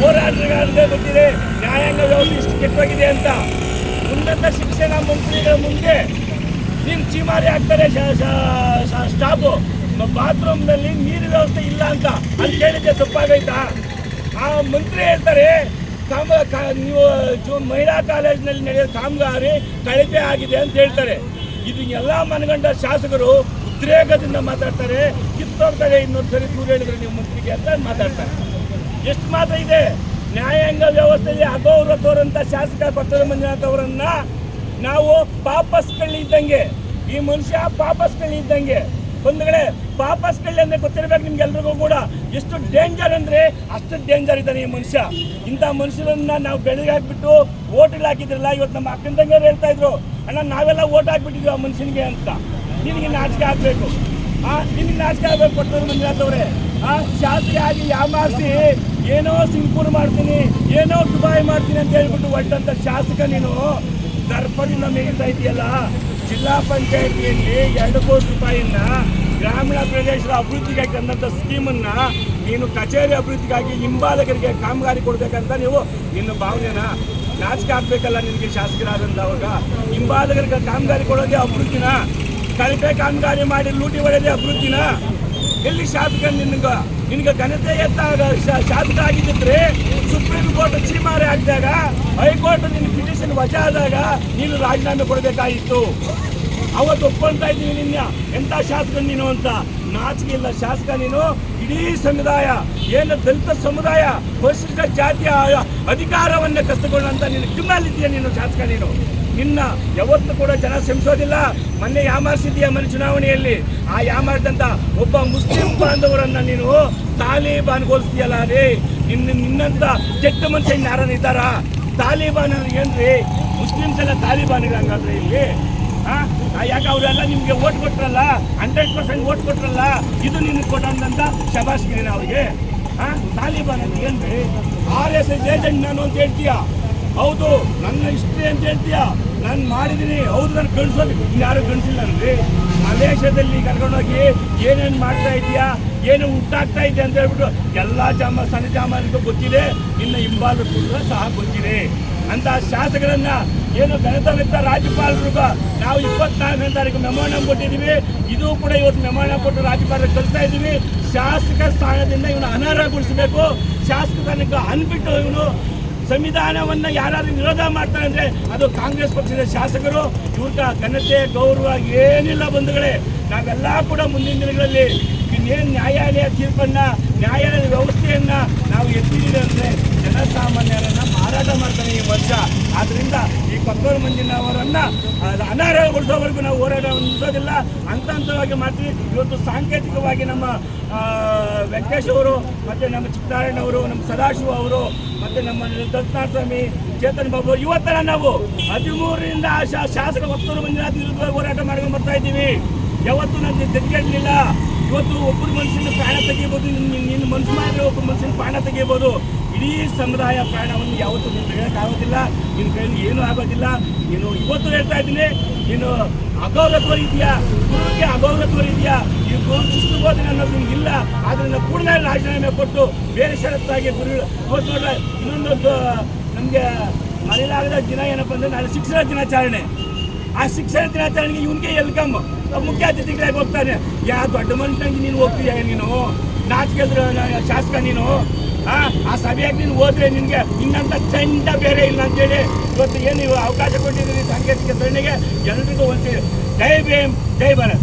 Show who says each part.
Speaker 1: ಹೋರಾಟಗಾರರಿಗೆ ಬಂದಿದೆ. ನ್ಯಾಯಾಂಗ ವ್ಯವಸ್ಥೆ ಇಷ್ಟು ಕೆಟ್ಟೋಗಿದೆ ಅಂತ. ಉನ್ನತ ಶಿಕ್ಷಣ ಮಂತ್ರಿಗಳ ಮುಂದೆ ನೀನು ಚೀಮಾರಿ ಆಗ್ತಾರೆ. ಸ್ಟಾಫು. ಬಾತ್ರೂಮ್ನಲ್ಲಿ ನೀರಿನ ವ್ಯವಸ್ಥೆ ಇಲ್ಲ ಅಂತ. ಅಲ್ಲಿ ಕೇಳಿದ್ದೆ ತಪ್ಪಾಗೈತಾ ಆ ಮಂತ್ರಿ ಹೇಳ್ತಾರೆ ಕಾಮ ನೀವು ಮಹಿಳಾ ಕಾಲೇಜಿನಲ್ಲಿ ನಡೆಯೋ ಕಾಮಗಾರಿ ಕಳಪೆ ಆಗಿದೆ ಅಂತ ಹೇಳ್ತಾರೆ. ಇದು ಎಲ್ಲ ಮನಗಂಡ ಶಾಸಕರು ಉದ್ರೇಕದಿಂದ ಮಾತಾಡ್ತಾರೆ. ಕಿತ್ತೋಗ್ತಾರೆ ಇನ್ನೊಂದು ಸರಿ ದೂರ ಹೇಳಿದ್ರೆ ನೀವು ಮಂತ್ರಿಗೆ ಅಂತ ಮಾತಾಡ್ತಾರೆ. ಎಷ್ಟು ಮಾತ್ರ ಇದೆ? ನ್ಯಾಯಾಂಗ ವ್ಯವಸ್ಥೆಯಲ್ಲಿ ಅಗೌರವ ಶಾಸಕ ಕೊತ್ತೂರು ಮಂಜುನಾಥ್ ಅವರನ್ನ ನಾವು ಪಾಪಸ್ ಕಳ್ಳಿದ್ದಂಗೆ ಈ ಮನುಷ್ಯ ಪಾಪಸ್ ಕಳ್ಳಿದ್ದಂಗೆ ಒಂದು ಕಡೆ ಪಾಪಸ್ ಕಳ್ಳಿ ಅಂದ್ರೆ ಗೊತ್ತಿರ್ಬೇಕು ನಿಮ್ಗೆಲ್ರಿಗೂ ಕೂಡ. ಎಷ್ಟು ಡೇಂಜರ್ ಅಂದ್ರೆ ಅಷ್ಟು ಡೇಂಜರ್ ಇದ್ದಾನೆ ಈ ಮನುಷ್ಯ. ಇಂಥ ಮನುಷ್ಯರನ್ನ ನಾವು ಬೆಳಗ್ಗೆ ಹಾಕ್ಬಿಟ್ಟು ಓಟ್ಗಳು ಹಾಕಿದ್ರಲ್ಲ, ಇವತ್ತು ನಮ್ಮ ಅಕ್ಕನ ತಂಗಿಯವ್ರು ಹೇಳ್ತಾ ಇದ್ರು, ಅಣ್ಣ, ನಾವೆಲ್ಲ ಓಟ್ ಹಾಕ್ಬಿಟ್ಟಿದ್ವಿ ಆ ಮನುಷ್ಯನಿಗೆ ಅಂತ. ನಿನಗೆ ನಾಚಿಕೆ ಆಗಬೇಕು. ಆ, ನಿನಗೆ ನಾಚಿಕೆ ಆಗ್ಬೇಕು ಕೊಟ್ಟರು ಮಂಜುನಾಥ್ ಅವರೇ. ಆ ಶಾಸ್ತ್ರಿ ಆಗಿ ಯಾಮಾರಿಸಿ ಏನೋ ಸಿಂಪೂರ್ ಮಾಡ್ತೀನಿ, ಏನೋ ದುಬಾಯಿ ಮಾಡ್ತೀನಿ ಅಂತ ಹೇಳ್ಬಿಟ್ಟು ಒಟ್ಟಂತ ಶಾಸಕ ನೀನು ದರ್ಪದಿಂದ ಮೇಯ್ತಾ ಇದೆಯಲ್ಲ, ಜಿಲ್ಲಾ ಪಂಚಾಯತಿಯಲ್ಲಿ ಎರಡು ಕೋಟಿ ರೂಪಾಯಿಯನ್ನ ಗ್ರಾಮೀಣ ಪ್ರದೇಶದ ಅಭಿವೃದ್ಧಿಗಾಗಿ ತಂದಂಥ ಸ್ಕೀಮನ್ನ ನೀನು ಕಚೇರಿ ಅಭಿವೃದ್ಧಿಗಾಗಿ ಹಿಂಬಾಲಕರಿಗೆ ಕಾಮಗಾರಿ ಕೊಡಬೇಕಂತ ನೀವು ನಿನ್ನ ಭಾವನೆನ ನಾಚಿಕೆ ಆಗ್ಬೇಕಲ್ಲ ನಿನಗೆ ಶಾಸಕರಾದಂತ ಅವಾಗ. ಹಿಂಬಾಲಕರಿಗೆ ಕಾಮಗಾರಿ ಕೊಡೋದೇ ಅಭಿವೃದ್ಧಿನ, ಕಳಪೆ ಕಾಮಗಾರಿ ಮಾಡಿ ಲೂಟಿ ಹೊಡೆದೇ ಅಭಿವೃದ್ಧಿನ. ಎಲ್ಲಿ ಶಾಸಕ ನಿನ್ಗ, ನಿನಗೆ ಘನತೆ ಎತ್ತಾಗ ಶಾಸಕ ಆಗಿದ್ದಿದ್ರೆ ಸುಪ್ರೀಂ ಕೋರ್ಟ್ ಚೀಮಾರಿ ಹಾಕಿದಾಗ ಹೈಕೋರ್ಟ್ ನಿನ್ನ ಪಿಟಿಷನ್ ವಜಾ ಆದಾಗ ನೀನು ರಾಜೀನಾಮೆ ಕೊಡಬೇಕಾಗಿತ್ತು. ಅವತ್ತು ಒಪ್ಕೊಳ್ತಾ ಇದ್ದೀನಿ ನಿನ್ನ, ಎಂತ ಶಾಸಕ ನೀನು ಅಂತ. ನಾಚಿಕೆ ಇಲ್ಲ ಶಾಸಕ ನೀನು, ಇಡೀ ಸಮುದಾಯ, ಏನು ದಲಿತ ಸಮುದಾಯ, ಪರಿಶಿಷ್ಟ ಜಾತಿಯ ಅಧಿಕಾರವನ್ನ ಕಸ್ತಗೊಂಡಂತ ನೀನು ಕ್ರಿಮಿನಲ್ ಇದೆಯಾ ನೀನು ಶಾಸಕ ನೀನು. ನಿನ್ನ ಯಾವತ್ತೂ ಕೂಡ ಜನ ಶ್ರಮಿಸೋದಿಲ್ಲ. ಮೊನ್ನೆ ಯಾಮಾರಿಸಿದೀಯ ಮನೆ ಚುನಾವಣೆಯಲ್ಲಿ ಆ ಯಾಮಾರಿದಂತ ಒಬ್ಬ ಮುಸ್ಲಿಂ ಬಾಂಧವರನ್ನ ನೀನು ತಾಲಿಬಾನ್ಗೋಲ್ಸ್ತೀಯಲ್ಲ ರೀ. ನಿನ್ನ, ನಿನ್ನಂತ ಕೆಟ್ಟ ಮನುಷ್ಯ ಯಾರನ್ನ ಇದ್ದಾರಾ? ತಾಲಿಬಾನ್ ಏನ್ರಿ? ಮುಸ್ಲಿಮ್ಸ್ ಎಲ್ಲ ತಾಲಿಬಾನ್ ಇರಂಗಾದ್ರೆ ಇಲ್ಲಿ. ಯಾಕೆ ಅವರೆಲ್ಲ ನಿಮಗೆ ಓಟ್ ಕೊಟ್ರಲ್ಲ? ಹಂಡ್ರೆಡ್ ಪರ್ಸೆಂಟ್ ಓಟ್ ಕೊಟ್ರಲ್ಲ? ಇದು ನಿನ್ಗೆ ಕೊಟ್ಟಂತ ಶಬಾಷ್ಗಿರಿನ ಅವ್ರಿಗೆ ತಾಲಿಬಾನ್ ಅಂತ ಏನ್ರಿ? ಆರ್ ಎಸ್ ಎಸ್ ಏಜೆಂಟ್ ನಾನು ಅಂತ ಹೇಳ್ತೀಯ? ಹೌದು, ನನ್ನ ಹಿಸ್ಟ್ರಿ ಅಂತ ಹೇಳ್ತೀಯ? ನಾನು ಮಾಡಿದ್ದೀನಿ ಹೌದು, ನಾನು ಗಣಿಸೋದು ಯಾರು ಗಣಿಸಿಲ್ಲ ನನ್ರಿ ಮಲೇಷ್ಯಾದಲ್ಲಿ ಕರ್ಕೊಂಡೋಗಿ ಏನೇನು ಮಾಡ್ತಾ ಇದೀಯಾ ಏನು ಹುಟ್ಟಾಗ್ತಾ ಇದೆ ಅಂತ ಹೇಳ್ಬಿಟ್ಟು ಎಲ್ಲ ಜಾಮ, ಸಣ್ಣ ಜಾಮಾನಿಗೂ ಗೊತ್ತಿದೆ. ಇನ್ನು ಹಿಂಬಾಲು ಕೂಡ ಸಹ ಗೊತ್ತಿದೆ. ಅಂತ ಶಾಸಕರನ್ನ ಏನು ಗಣತಂತ್ರ ರಾಜ್ಯಪಾಲರು ನಾವು ಇಪ್ಪತ್ನಾಲ್ಕನೇ ತಾರೀಕು ಮೆಮೋರಂ ಕೊಟ್ಟಿದ್ದೀವಿ. ಇದು ಕೂಡ ಇವತ್ತು ಮೆಮೋರಂ ಕೊಟ್ಟು ರಾಜ್ಯಪಾಲರಿಗೆ ಕಲಿಸ್ತಾ ಇದ್ದೀವಿ. ಶಾಸಕ ಸ್ಥಾನದಿಂದ ಇವನು ಅನರ್ಹಗೊಳಿಸಬೇಕು. ಶಾಸಕ ಸ್ಥಾನಕ್ಕೆ ಅನ್ಬಿಟ್ಟು ಇವನು ಸಂವಿಧಾನವನ್ನ ಯಾರಾದ್ರೂ ವಿರೋಧ ಮಾಡ್ತಾರೆ ಅಂದರೆ ಅದು ಕಾಂಗ್ರೆಸ್ ಪಕ್ಷದ ಶಾಸಕರು. ಇವ್ರ ಘನತೆ, ಗೌರವ ಏನಿಲ್ಲ ಬಂಧುಗಳೇ. ನಾವೆಲ್ಲ ಕೂಡ ಮುಂದಿನ ದಿನಗಳಲ್ಲಿ ಇನ್ನೇನು ನ್ಯಾಯಾಲಯ ತೀರ್ಪನ್ನು, ನ್ಯಾಯಾಲಯದ ವ್ಯವಸ್ಥೆಯನ್ನ ನಾವು ಎತ್ತಿದ್ದೀವಿ ಅಂದ್ರೆ ಜನಸಾಮಾನ್ಯರನ್ನ ಮಾರಾಟ ಮಾಡ್ತಾನೆ ಈ ವರ್ಷ ಆದ್ರಿಂದ ಈ ಕೊಪ್ಪಳ ಮಂದಿನ ಅವರನ್ನ ಅನಾರೋಗ್ಯಗೊಳಿಸೋವರೆಗೂ ನಾವು ಹೋರಾಟ ನಿಲ್ಲಿಸೋದಿಲ್ಲ ಹಂತ ಹಂತವಾಗಿ ಮಾಡ್ತೀವಿ. ಇವತ್ತು ಸಾಂಕೇತಿಕವಾಗಿ ನಮ್ಮ ವೆಂಕಟೇಶ್ ಅವರು ಮತ್ತೆ ನಮ್ಮ ಚಿಕ್ಕನಾರಾಯಣ ಅವರು, ನಮ್ಮ ಸದಾಶಿವ ಅವರು ಮತ್ತೆ ನಮ್ಮ ದತ್ತನಾಥ ಸ್ವಾಮಿ ಚೇತನ್ ಬಾಬು ಇವತ್ತರ ನಾವು ಹದಿಮೂರರಿಂದ ಶಾಸಕ ವಕ್ತರು ಮಂಜುನಾಥ್ ಹೋರಾಟ ಮಾಡ್ಕೊಂಡು ಬರ್ತಾ ಇದ್ದೀವಿ. ಯಾವತ್ತೂ ನಾನು ತೆಗೆದಿರಲಿಲ್ಲ ಇವತ್ತು ಒಬ್ಬರು ಮನುಷ್ಯನ ಪ್ರಾಣ ತೆಗಿಬೋದು ನಿನ್ನ ಮನಸ್ಸು ಮಾಡಿದ್ರೆ ಒಬ್ಬ ಮನುಷ್ಯನ ಪ್ರಾಣ ತೆಗಿಬೋದು ಇಡೀ ಸಮುದಾಯ ಪ್ರಾಣವನ್ನು ಯಾವತ್ತೂ ನೀನು ಹೇಳೋಕ್ಕಾಗೋದಿಲ್ಲ ನಿನ್ನ ಕೈಯಲ್ಲಿ ಏನೂ ಆಗೋದಿಲ್ಲ. ನೀನು ಇವತ್ತು ಹೇಳ್ತಾ ಇದ್ದೀನಿ. ನೀನು ಅಗೌರತ್ವ ಇದೆಯಾ ಗುರುವಿಗೆ ಅಗೌರತ್ವ ಇದೆಯಾ ಈ ಗುರು ಬೋಧನೆ ಅನ್ನೋದು ನಿಮ್ಗೆ ಇಲ್ಲ. ಆದ್ರಿಂದ ಕೂಡಲೇ ರಾಜೀನಾಮೆ ಕೊಟ್ಟು ಬೇರೆ ಷರತ್ತಾಗಿ ಇವತ್ತು ನೋಡ್ರೆ ಇನ್ನೊಂದೊಂದು ನಮಗೆ ಮರೆಯಲಾಗದ ದಿನ ಏನಪ್ಪ ಅಂದ್ರೆ ನಾಳೆ ಶಿಕ್ಷಣ ದಿನಾಚರಣೆ. ಆ ಶಿಕ್ಷಣ ದಿನಾಚರಣೆಗೆ ಇವನಿಗೆ ಎಲ್ಕಮ್ ಮುಖ್ಯ ಅತಿಥಿಗಳಾಗಿ ಹೋಗ್ತಾನೆ ಯಾ ದೊಡ್ಡ ಮನುಷ್ಯನಿಗೆ ನೀನು ಹೋಗ್ತೀಯ ನೀನು? ನಾಚಿಕೆದ್ರ ಶಾಸಕ ನೀನು? ಆ ಸಭೆಯಾಗಿ ನೀನು ಹೋದ್ರೆ ನಿನಗೆ ಇನ್ನಂತ ಚಂಡ ಬೇರೆ ಇಲ್ಲ ಅಂತೇಳಿ ಇವತ್ತು ಏನು ಅವಕಾಶ ಕೊಟ್ಟಿದ್ದೀರಿ ಸಾಂಕೇತಿಕ ಸರಣಿಗೆ ಎಲ್ರಿಗೂ ಒಂದು ಜೈ ಭೀಮ್, ಜೈ ಭಾರತ್.